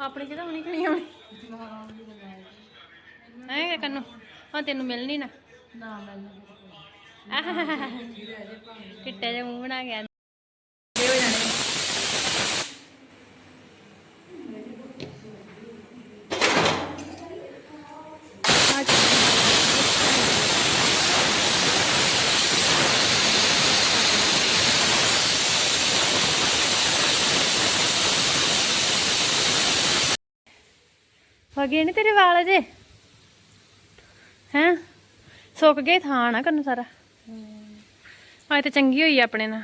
ਆਪਣੀ ਕਿਹਦਾ ਹੁਣੀ। ਖਣੀ ਆਉਣੀ ਐ ਕੰਨੂ? ਹਾਂ ਤੈਨੂੰ ਮਿਲਣੀ ਨਾ। ਨਾ ਮੈਨੂੰ ਕਿੱਟੇ ਜਿਹਾ ਮੂੰਹ ਬਣਾ ਗਿਆ ਵਗੇ ਨਹੀਂ ਤੇਰੇ ਵਾਲ ਅਜੇ? ਹੈਂ? ਸੁੱਕ ਗਏ ਥਾਂ ਨਾ ਕੰਨੂ ਸਾਰਾ। ਅੱਜ ਤੇ ਚੰਗੀ ਹੋਈ ਆ ਆਪਣੇ ਨਾਲ।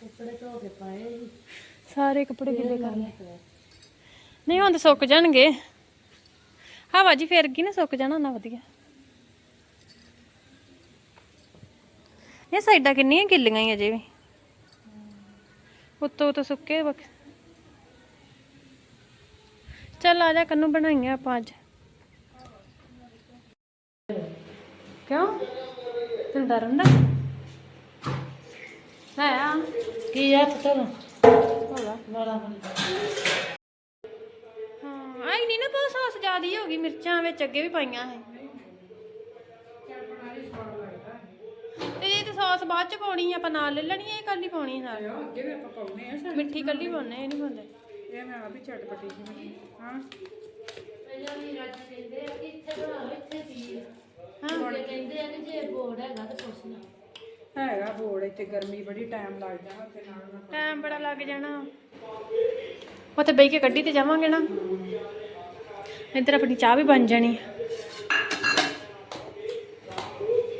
ਕੱਪੜੇ ਧੋ ਕੇ ਪਾਏ ਸੀ। ਸਾਰੇ ਕੱਪੜੇ ਗਿੱਲੇ ਕਰ ਲਏ। ਨਹੀਂ ਹੁਣ ਤਾਂ ਸੁੱਕ ਜਾਣਗੇ। ਹਵਾ ਜੀ ਫੇਰ ਗਈ ਨਾ ਸੁੱਕ ਜਾਣਾ ਨਾ ਵਧੀਆ। ਇਹ ਸਾਈਡਾਂ ਕਿੰਨੀਆਂ ਗਿੱਲੀਆਂ ਹੀ ਅਜੇ ਵੀ। ਉੱਤੋਂ ਉੱਤੋਂ ਸੁੱਕੇ ਬਕ ਚੱਲ ਆ ਜਾ ਕੰਨੂ ਬਣਾਈਆਂ ਆਪਾਂ ਅੱਜ। ਕਿਉਂ? ਤੈਨੂੰ ਡਰ ਹੁੰਦਾ? ਲੈ ਆ। ਕੀ ਹੱਥ ਧੋਣਾ ਹੋਲਾ ਵਾਲਾ ਹਾਂ ਆਈ ਨਹੀਂ ਨਾ ਬਹੁਤ ਸੌਸ ਜ਼ਿਆਦੀ ਹੋ ਗਈ ਮਿਰਚਾਂ ਵਿੱਚ ਅੱਗੇ ਵੀ ਪਾਈਆਂ ਹੈ ਤੇ ਇਹ ਤਾਂ ਸੌਸ ਬਾਅਦ ਚ ਪਾਉਣੀ ਆ ਆਪਾਂ ਨਾਲ ਲੈ ਲੈਣੀ ਇਹ ਕੱਲੀ ਪਾਉਣੀ ਨਾਲ। ਅੱਗੇ ਵੀ ਆਪਾਂ ਪਾਉਨੇ ਆ ਮਿੱਠੀ ਕੱਲੀ ਪਾਉਣੇ ਇਹ ਨਹੀਂ ਪਾਉਂਦੇ। ਇਹ ਮੈਂ ਆ ਵੀ ਚਟਪਟੀ ਬਣੀ ਹਾਂ। ਪਹਿਲਾਂ ਵੀ ਰਾਜ ਕਹਿੰਦੇ ਆ ਕਿ ਇੱਥੇ ਬਣਾ ਲਓ ਇੱਥੇ ਪੀ ਹਾਂ। ਹੁਣ ਕਹਿੰਦੇ ਆ ਕਿ ਜੇ ਬੋਰਡ ਹੈਗਾ ਤਾਂ ਪੁੱਛ ਲਾ। ਹੈਗਾ ਬੋੜ ਇੱਥੇ ਗਰਮੀ ਬੜੀ ਟਾਈਮ ਲੱਗ ਜਾਣਾ ਤੇ ਨਾਲ ਨਾਲ। ਟਾਈਮ ਬੜਾ ਲੱਗ ਜਾਣਾ। ਉੱਥੇ ਬਈ ਕੇ ਗੱਡੀ ਤੇ ਜਾਵਾਂਗੇ ਨਾ। ਇੱਧਰ ਆਪਣੀ ਚਾਹ ਵੀ ਬਣ ਜਾਣੀ।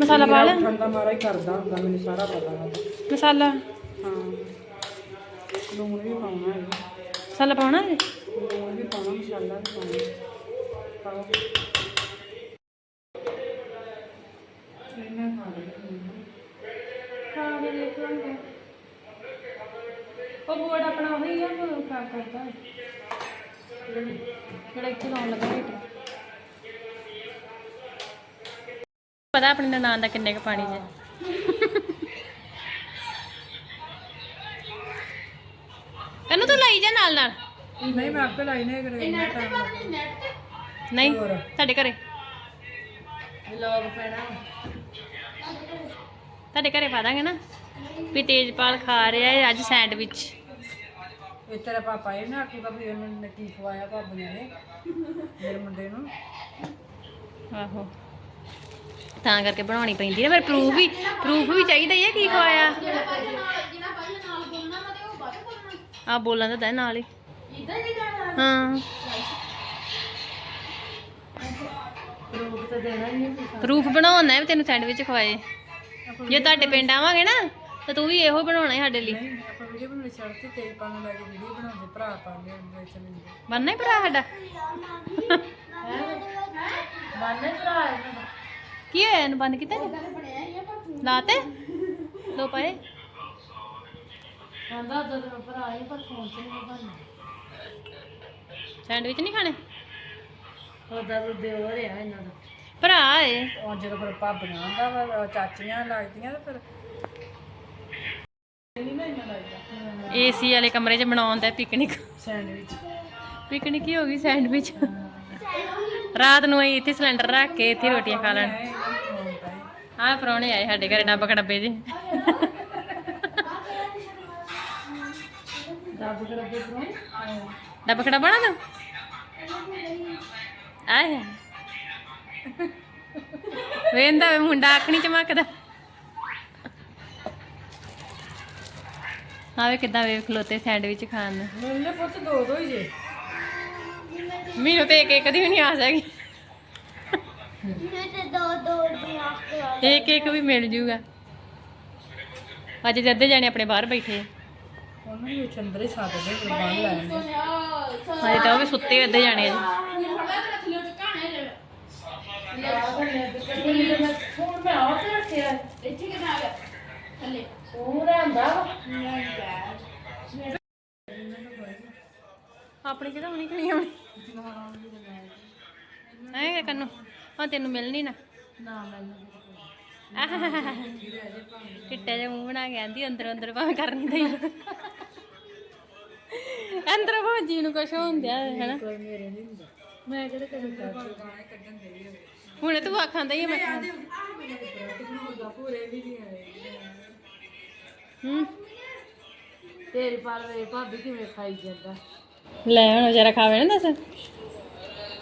ਮਸਾਲਾ ਪਾ ਲੈ। ਠੰਡਾ ਮਾਰਾ ਹੀ ਕਰਦਾ ਹੁੰਦਾ ਮੈਨੂੰ ਸਾਰਾ ਪਤਾ ਵਾ। ਮਸਾਲਾ। ਹਾਂ। ਲੂਣ ਵੀ ਪਾਉਣਾ ਹੈ ਮਸਾਲਾ ਪਾਉਣਾ ਹੈ? ਲੂਣ ਵੀ ਪਾਉਣਾ ਮਸਾਲਾ ਵੀ ਪਾਉਣਾ ਪਾਓ ਇਹਨਾਂ ਖਾ ਲਈ ਖਾ ਕੇ ਦੇਖ ਲਾਂਗੇ ਉਹ ਬੋਰਡ ਆਪਣਾ ਉਹੀ ਆ ਉਹ ਖਾ ਕਰਦਾ। ਜਿਹੜਾ ਇੱਥੇ ਲਾਉਣ ਲੱਗਾ ਹੀਟਰ ਪਤਾ ਆਪਣੀ ਨਨਾਣ ਦਾ ਕਿੰਨੇ ਕ ਪਾਣੀ ਚ ਇਹਨੂੰ ਤਾਂ ਲਾਈ ਜਾ ਨਾਲ ਨਾਲ। ਨਹੀਂ ਮੈਂ ਆਪੇ ਲਾਈ ਨੇ ਕਰੇ। ਨਹੀਂ ਹੋਰ। ਤੁਹਾਡੇ ਘਰੇ। ਲੋਗ ਪੈਣਾ ਤੁਹਾਡੇ ਘਰੇ ਪਾ ਦਾਂਗੇ ਨਾ ਵੀ ਤੇਜਪਾਲ ਖਾ ਰਿਹਾ ਹੈ ਅੱਜ ਸੈਂਡਵਿਚ। ਇਹ ਤੇਰਾ ਪਾਪਾ ਇਹ ਨਾ ਆਖੂਗਾ ਵੀ ਇਹਨਾਂ ਨੇ ਕੀ ਖਵਾਇਆ ਭਾਬੀਆਂ ਨੇ ਮੇਰੇ ਮੁੰਡੇ ਨੂੰ। ਆਹੋ। ਤਾਂ ਕਰਕੇ ਬਣਾਉਣੀ ਪੈਂਦੀ ਹੈ ਫਿਰ ਪ੍ਰੂਫ ਵੀ ਪ੍ਰੂਫ ਵੀ ਚਾਹੀਦਾ ਹੀ ਹੈ ਕੀ ਖਵਾਇਆ। ਆ ਬੋਲਾਂ ਦਾ ਨਾਲ ਹੀ। ਹਾਂ। ਪ੍ਰੂਫ ਤਾਂ ਦੇਣਾ ਹੀ ਨਹੀਂ ਪ੍ਰੂਫ ਬਣਾਉਣਾ ਹੈ ਵੀ ਤੈਨੂੰ ਸੈਂਡਵਿਚ ਖਵਾਏ। ਜੇ ਤੁਹਾਡੇ ਪਿੰਡ ਆਵਾਂਗੇ ਨਾ ਤਾਂ ਤੂੰ ਵੀ ਇਹੋ ਬਣਾਉਣਾ ਹੈ ਸਾਡੇ ਲਈ। ਨਹੀਂ ਆਪਾਂ ਵੀਡੀਓ ਬਣਾਉਣੀ ਛੱਡ ਤੇ ਤੇਲ ਪਾਣ ਲੱਗੇ ਵੀਡੀਓ ਬਣਾਉਂਦੇ ਭਰਾ ਪਾਉਂਦੇ ਹੁੰਦੇ ਵਿੱਚ ਮਿਲਦੇ ਬਣਨਾ ਹੀ ਭਰਾ ਸਾਡਾ? ਬਾਨੇ ਭਰਾ ਕੀ ਹੋਇਆ ਇਹਨੂੰ ਬੰਦ ਕੀਤਾ? ਲਾਤੇ? ਦੋ ਪਏ? ਕਹਿੰਦਾ ਉਦੋਂ ਤਾਂ ਮੈਂ ਭਰਾ ਹੀ ਪਰ ਫੋਨ 'ਚ ਨਹੀਂ ਬਣਨਾ ਸੈਂਡਵਿਚ ਨਹੀਂ ਖਾਣੇ? ਉਹਦਾ ਤਾਂ ਦਿਓ ਰਿਹਾ ਇਹਨਾਂ ਦਾ। ਭਰਾ ਏ। ਉਹ ਜਦੋਂ ਫਿਰ ਭਾਬੀਆਂ ਆਉਂਦਾ ਵਾ ਚਾਚੀਆਂ ਲੱਗਦੀਆਂ ਤੇ ਫਿਰ ਏਸੀ ਵਾਲੇ ਕਮਰੇ 'ਚ ਬਣਾਉਂਦਾ ਪਿਕਨਿਕ ਸੈਂਡਵਿਚ ਪਿਕਨਿਕ ਹੀ ਹੋ ਗਈ ਸੈਂਡਵਿਚ ਰਾਤ ਨੂੰ ਅਸੀਂ ਇੱਥੇ ਸਿਲੰਡਰ ਰੱਖ ਕੇ ਇੱਥੇ ਰੋਟੀਆਂ ਖਾ ਲੈਣ। ਆਹ ਪਰੌਣੇ ਆਏ। ਸਾਡੇ ਘਰੇ ਡੱਬ ਖੜੱਬੇ ਜੀ ਖੜਾ ਬਣਾ ਦੋ ਆਏ ਵੇਂਦਾ ਵੇ ਮੁੰਡਾ ਆਖਣੀ ਚਮਕਦਾ ਆਵੇ ਕਿੱਦਾਂ ਵੇਖ ਖਲੋਤੇ ਸੈਂਡਵਿਚ ਖਾਣ ਨੂੰ। ਮੈਨੂੰ ਪੁੱਤ ਦੋ ਦੋ ਹੀ ਜੇ। ਮੈਨੂੰ ਤੇ ਇੱਕ ਇੱਕ ਦੀ ਵੀ ਨਹੀਂ ਆਸ ਹੈਗੀ ਇੱਕ ਇੱਕ ਵੀ ਮਿਲ ਜੂਗਾ। ਅੱਜ ਅੱਧੇ ਜਾਣੇ ਆਪਣੇ ਬਾਹਰ ਬੈਠੇ ਆ। ਉਹਨਾਂ ਨੂੰ ਕੁਰਬਾਨ ਲੈਣੇ ਹਜੇ ਤਾਂ ਉਹ ਵੀ ਸੁੱਤੇ ਅੱਧੇ ਜਾਣੇ ਆ। ਫੋਨ ਮੈਂ ਤੇ ਰੱਖਿਆ ਇੱਥੇ ਕਿਦਾਂ ਆ ਗਿਆ? ਥੱਲੇ। ਆਪਣੀ ਹੁਣੀ ਆਉਣੀ ਕੰਨੂ ਹਾਂ ਤੈਨੂੰ ਮਿਲਣੀ ਨਾ। ਨਾ ਮੈਨੂੰ ਕਿੱਟੇ ਜਿਹਾ ਮੂੰਹ ਬਣਾ ਕੇ ਆਂਦੀ ਅੰਦਰ ਅੰਦਰ ਭਾਵੇਂ ਕਰਨੀ ਦਈ ਅੰਦਰ ਭਾਜੀ ਨੂੰ ਕੁਛ ਹੁੰਦਿਆ ਹੈਨਾ ਮੈਂ ਕਿਹੜੇ ਕਦੇ ਗਾਣੇ ਕੱਢਣ ਦੇ ਹੁਣ ਤੂੰ ਆਖਾਂਦਾ ਹੀ ਆ ਮੈਂ ਖਾਂ ਪੂਰੇ ਵੀ ਨਹੀਂ ਆਏ ਹੂੰ ਤੇਰੀ ਪਾਲ ਵੇ ਭਾਬੀ ਕਿਵੇਂ ਖਾਈ ਜਾਂਦਾ ਲੈ ਹੁਣ ਜਰਾ ਖਾਵੇ ਨਾ ਦੱਸ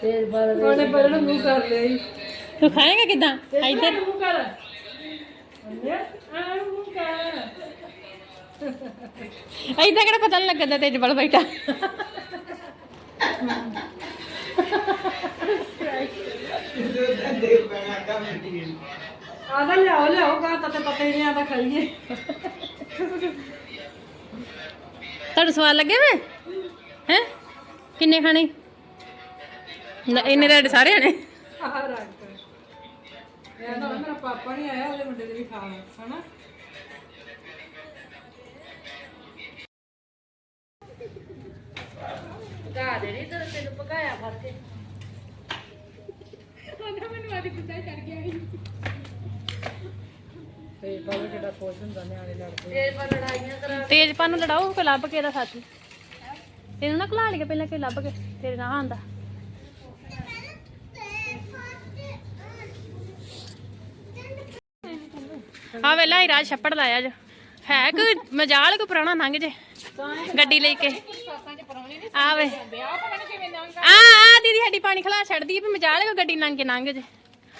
ਤੇਰੀ ਪਾਲ ਉਹਨੇ ਪਹਿਲਾਂ ਮੂੰਹ ਕਰ ਲਿਆ ਤੂੰ ਖਾਏਗਾ ਕਿਦਾਂ ਇੱਧਰ ਮੂੰਹ ਕਰ ਆ ਇੱਦਾਂ ਕਿਹੜਾ ਪਤਾ ਨਹੀਂ ਲੱਗਦਾ ਤੇਜ ਬਲ ਬੈਠਾ। ਆਦਾ ਲਿਆਓ ਲਿਆਓ ਗਾ ਤਤੇ ਤਤੇ ਨਹੀਂ ਆਦਾ ਖਾਈਏ। ਤੁਹਾਨੂੰ ਸਵਾਦ ਲੱਗੇ ਵੇ? ਹੈ? ਕਿੰਨੇ ਖਾਣੇ? ਇੰਨੇ ਰੈਡ ਸਾਰੇ ਨੇ। ਆਹ ਰੱਖ ਇਹ ਤਾਂ ਮੇਰਾ ਪਾਪਾ ਨਹੀਂ ਆਇਆ ਉਹਦੇ ਮੁੰਡੇ ਦੇ ਵੀ ਖਾਣਾ ਹਨਾ? ਪਕਾ ਦੇ ਨਹੀਂ ਤੇ ਤੈਨੂੰ ਪਕਾਇਆ ਫੜ ਕੇ ਤੇ ਬਾਬਾ ਕਿਹੜਾ ਖੁਸ਼ ਹੁੰਦਾ ਨਿਆਣੇ ਲੜਦੇ ਤੇਰੀ ਪਾਲ ਲੜਾਈਆਂ ਕਰਾ ਤੇਜਪਾਨ ਨੂੰ ਲੜਾਓ ਕੋਈ ਲੱਭ ਕੇ ਇਹਦਾ ਸਾਥੀ। ਤੈਨੂੰ ਨਾ ਘਲਾ ਲਈਏ ਪਹਿਲਾਂ ਕੋਈ ਲੱਭ ਕੇ ਤੇਰੇ ਨਾਲ ਆਂਦਾ ਆ ਵੇਲਾ ਹੀ ਰਾਜ ਛੱਪੜ ਲਾਇਆ ਜੋ ਹੈ ਕੋਈ ਮਜਾਲ ਕੋ ਪੁਰਾਣਾ ਲੰਘ ਜੇ? ਗੱਡੀ ਲੈ ਕੇ। ਆਵੇ ਆ ਆ, ਦੀਦੀ ਸਾਡੀ ਪਾਣੀ ਖਲਾ ਛੱਡਦੀ ਵੀ ਮਜਾਲ ਕੋ ਗੱਡੀ ਲੰਘ ਕੇ ਲੰਘ ਜੇ।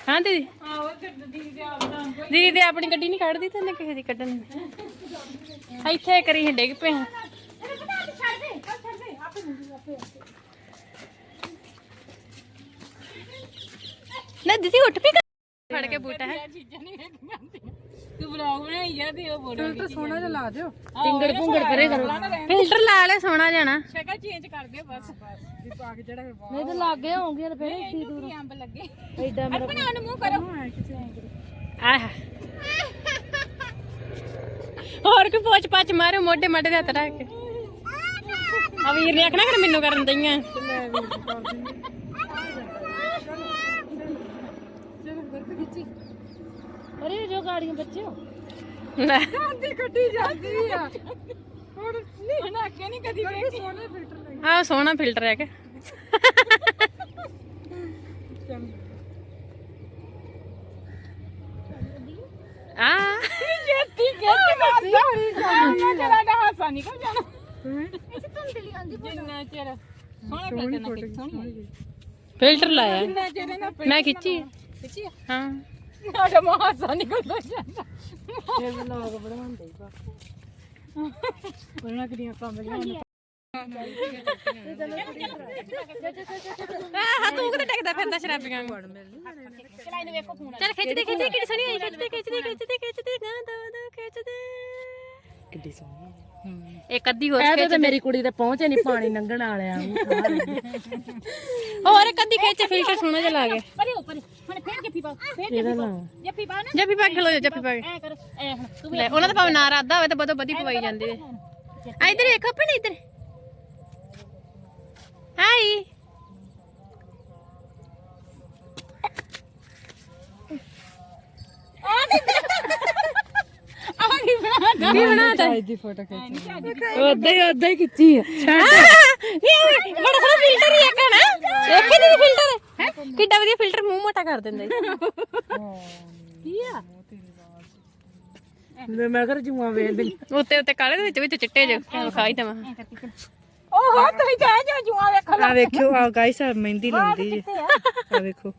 ਹਾਂ, ਦੀਦੀ? ਦੀਦੀ ਤੇ ਆਪਣੀ ਗੱਡੀ ਨਹੀਂ ਕੱਢਦੀ ਤੇ ਉਹਨੇ ਕਿਸੇ ਦੀ ਕੱਢਣੀ ਇੱਥੇ ਕਰੀ ਡਿੱਗ ਪਏ ਨਾ, ਦੀਦੀ ਉੱਠ ਵੀ ਫੜ ਕੇ ਬੂਟਾ ਹੈ। ਤੂੰ ਬਲੌਗ ਬਣਾਈ ਜਾਂਦੀ ਉਹ ਬੋਲ ਤਾਂ ਸੋਹਣਾ ਜਿਹਾ ਲਾ ਦਿਓ। ਟਿੰਗੜ ਪੁੰਗੜ ਕਰੋ ਫਿਲਟਰ ਲਾ ਲੈ ਸੋਹਣਾ ਜਾਣਾ ਸ਼ਕਲ ਚੇਂਜ ਕਰ ਦਿਓ ਬਸ। ਵੀ ਪਾ ਕੇ ਜਿਹੜਾ ਨਹੀਂ ਤਾਂ ਲੱਗੇ ਹੋਣਗੇ ਫਿਰ ਇੱਡੀ ਦੂਰ। ਅੰਬ ਲੱਗੇ? ਐਡਾ ਮੇਰਾ ਆਪਣਾ ਨੂੰ ਮੂੰਹ ਕਰੋ। ਆਹ ਹੋਰ ਕੋਈ ਪੋਚ ਪੱਚ ਮਾਰੇ ਮੋਢੇ ਮੱਡੇ ਦੇ ਹੱਥ ਰੱਖ ਕੇ। ਆ ਵੀਰ ਨੇ ਆਖਣਾ ਕਰ ਮੈਨੂੰ ਕਰਨ ਦਈਆਂ। ਅਰੇ ਜੋ ਗਾੜੀਆਂ ਬੱਚਿਓ। ਲੈ ਜਾਂਦੀ ਕੱਢੀ ਜਾਂਦੀ ਆ। ਹੁਣ ਨਹੀਂ ਹੁਣ ਅੱਗੇ ਨਹੀਂ ਕਦੀ ਵੇਖੀ। ਸੋਹਣੇ ਫਿਲਟਰ ਲਈ ਆਹ ਸੋਹਣਾ ਫਿਲਟਰ ਹੈ ਕਿ। ਆ। ਜੇਤੀ ਖਿੱਚ ਮਾਰਦਾ ਮੈਂ ਤੇਰਾ ਦਾ ਹਾਸਾ ਨਿਕਲ ਜਾਣਾ। ਇਹ ਧੁੰਦਲੀ ਆਂਦੀ ਜਿੰਨਾ ਚਿਰ ਸੋਹਣਾ ਫਿਲਟਰ ਨਾ ਖਿੱਚ ਸੋਹਣੀ ਫਿਲਟਰ ਲਾਇਆ। ਜਿੰਨਾ ਚਿਰ ਇਹਨਾਂ ਮੈਂ ਖਿੱਚੀ। ਖਿੱਚੀ ਹਾਂ। ਸਾਡਾ ਮੂੰਹ ਹਾਸਾ ਨਿਕਲਦਾ ਜਾਂਦਾ ਇਹ ਵਲੌਗ ਬਣਾਉਂਦੇ ਪਾ ਉਹਨਾਂ ਕਿਹੜੀਆਂ ਕੰਮ ਲਿਆਉਣ ਆਹ ਤੂੰ ਕਿਤੇ ਟਿਕਦਾ ਫਿਰਦਾ ਸ਼ਰਾਬੀਆਂ ਨੂੰ? ਚਲਾ ਇਹਨੂੰ ਵੇਖੋ ਫੋਨ ਚੱਲ ਖਿੱਚਦੇ ਖਿੱਚਦੇ ਕਿਹੜੀ ਸੋਹਣੀ ਆਈ? ਖਿੱਚਦੇ ਖਿੱਚਦੇ ਖਿੱਚਦੇ ਖਿੱਚਦੇ ਗਾਂ ਦੋ ਦੋ ਖਿੱਚਦੇ। ਕਿੱਡੀ ਸੋਹਣੀ ਇੱਕ ਅੱਧੀ ਹੋਰ ਇਹ ਤਾਂ ਮੇਰੀ ਕੁੜੀ ਤੇ ਪਹੁੰਚੇ ਨਹੀਂ ਪਾਣੀ ਲੰਘਣ ਵਾਲਿਆਂ ਹੋਰ ਇੱਕ ਅੱਧੀ ਖਿੱਚ ਫਿਲਟਰ ਸੋਹਣਾ ਜਿਹਾ ਲਾ ਪਰੇ ਉੱਪਰ ਪਾ ਫੇਰ ਜੱਫੀ ਪਾ ਜੱਫੀ ਪਾ ਨਾ। ਜੱਫੀ ਪਾ ਕੇ ਖਲੋ ਜਾ ਜੱਫੀ ਪਾ ਕੇ। ਐ ਕਰ ਐ ਹੁਣ ਤੂੰ ਲੈ ਉਹਨਾਂ ਦਾ ਭਾਵੇਂ ਨਾ ਰਾਦਾ ਹੋਵੇ ਤਾਂ ਬਦੋ ਬਦੀ ਪਵਾਈ ਜਾਂਦੇ ਆ ਇਧਰ ਵੇਖੋ ਭੈਣੇ ਇਧਰ। ਹਾਈ। ਆ ਕੀ ਬਣਾ ਕੀ ਬਣਾਤਾ ਦੀ ਫੋਟੋ ਖਿੱਚ ਉਦਾਂ ਹੀ ਉਦਾਂ ਹੀ ਖਿੱਚੀ ਆ। ਇਹ ਬੜਾ ਸੋਹਣਾ ਫਿਲਟਰ ਹੀ ਇੱਕ ਹੈ ਨਾ। ਦੇਖੀ ਨਹੀਂ ਫਿਲਟਰ ਹੈ ਕਿੱਡਾ ਵਧੀਆ ਫਿਲਟਰ ਮੂੰਹ ਮੋਟਾ ਕਰ ਦਿੰਦਾ। ਕੀ ਆ? ਮੈਂ ਕਰ ਜੂਆ ਵੇਖ ਲਈ। ਉੱਤੇ ਉੱਤੇ ਕਾਲੇ ਦੇ ਵਿੱਚ ਵਿੱਚ ਚਿੱਟੇ ਜਿਹੇ। ਵਿਖਾਈ ਦਵਾਂ। ਉਹ ਹੋ ਤੂੰ ਜਾ ਜਾ ਜੂਆ ਵੇਖ ਆ ਵੇਖਿਓ ਆ ਗਾਇਸ ਆ ਮਹਿੰਦੀ ਲਾਉਂਦੀ ਜੀ। ਆ? ਵੇਖੋ।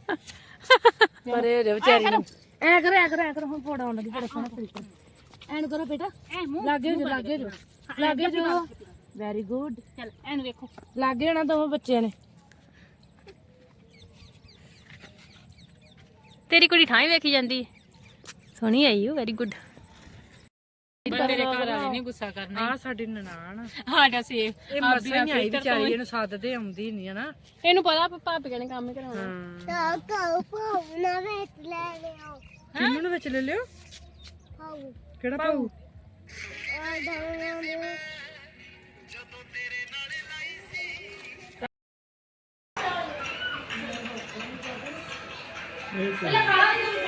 ਪਰੇ ਦੇ ਵਿਚਾਰੀ ਨੂੰ ਐ ਕਰੋ ਐ ਕਰੋ ਐ ਕਰੋ। ਹੁਣ ਫੋੜਾ ਉਹਨਾਂ ਦੀ ਬੜਾ ਸੋਹਣਾ ਫਿਲਟਰ ਐਨ ਕਰੋ ਬੇਟਾ। ਐ ਮੂੰਹ ਲਾਗੇ ਜੋ ਲਾਗੇ ਜੋ ਲਾਗੇ ਜੋ ਵੈਰੀ ਗੁੱਡ ਚਲ ਐਨ ਵੇਖੋ। ਲਾਗੇ ਹੋਣਾ ਦੋਵੇਂ ਬੱਚਿਆਂ ਨੇ। ਤੇਰੀ ਕੁੜੀ ਠਾਂ ਹੀ ਵੇਖੀ ਜਾਂਦੀ। ਹੈ। ਸੋਹਣੀ ਆਈ ਉਹ ਵੈਰੀ ਗੁੱਡ ਤੇਰੇ ਘਰ ਵਾਲੇ ਨਹੀਂ ਗੁੱਸਾ ਕਰਨਾ। ਆ ਸਾਡੀ ਨਨਾਣ। ਆ। ਸਾਡਾ ਸੇਫ। ਇਹ ਹੀ ਆਈ ਵਿਚਾਰੀ ਇਹਨੂੰ ਸੱਦਦੇ ਆਉਂਦੀ ਨਹੀਂ ਹਨਾ। ਇਹਨੂੰ ਪਤਾ ਭਾਪੀ ਨੇ ਕੰਮ ਕਰਾਉਣਾ। ਹਾਂ। ਕਿੰਨੂ ਨੂੰ ਵਿੱਚ ਲੈ ਲਿਓ? ਕਿਹੜਾ ਪਾਉ ਪਹਿਲਾਂ ਕਾਲਾ